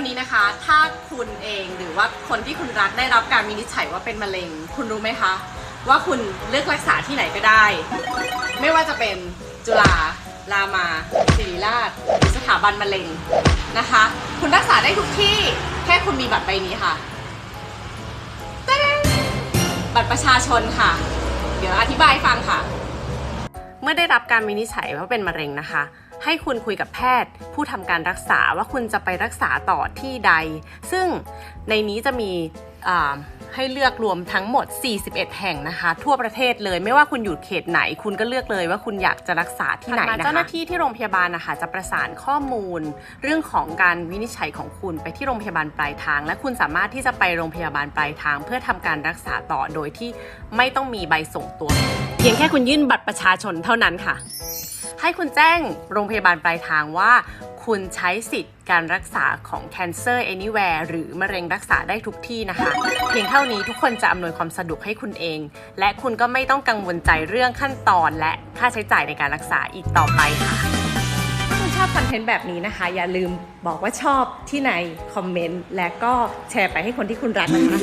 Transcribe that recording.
วันนี้นะคะ ถ้าคุณเองหรือว่าคนที่คุณรักได้รับการวินิจฉัยว่าเป็นมะเร็ง คุณรู้ไหมคะ ว่าคุณเลือกรักษาที่ไหนก็ได้ ไม่ว่าจะเป็นจุฬารามาศิริราชหรือสถาบันมะเร็งนะคะ คุณรักษาได้ทุกที่แค่คุณมีบัตรใบนี้ค่ะบัตรประชาชนค่ะ เดี๋ยวอธิบายฟังค่ะ มื่อได้รับการวินิจฉัยว่าเป็นมะเร็งนะคะ ให้คุณคุยกับแพทย์ ผู้ทำการรักษาว่าคุณจะไปรักษาต่อที่ใด ซึ่งในนี้จะมี ให้เลือกรวมทั้งหมด 41 แห่งนะคะ ทั่วประเทศเลยไม่ว่าคุณอยู่เขตไหน คุณก็เลือกเลยว่าคุณอยากจะรักษาที่ไหนนะคะเจ้าหน้าที่ที่โรงพยาบาลนะคะจะประสานข้อมูล เรื่องของการวินิจฉัยของคุณไปที่โรงพยาบาลปลายทาง และคุณสามารถที่จะไปโรงพยาบาลปลายทาง เพื่อทำการรักษาต่อโดยที่ไม่ต้องมีใบส่งตัว เพียงแค่คุณยื่นบัตรประชาชนเท่านั้นค่ะ ให้คุณแจ้งโรงพยาบาลปลายทางว่า คุณใช้สิทธิ์การรักษาของ Cancer Anywhere หรือมะเร็งรักษาได้ทุกที่นะคะ เพียงเท่านี้ทุกคนจะอำนวยความสะดวกให้คุณเอง และคุณก็ไม่ต้องกังวลใจเรื่องขั้นตอน และค่าใช้จ่ายในการรักษาอีกต่อไปค่ะถ้าคุณชอบคอนเทนต์แบบนี้นะคะ อย่าลืมบอกว่าชอบที่ในคอมเมนต์และก็แชร์ไปให้คนที่คุณรักนะคะ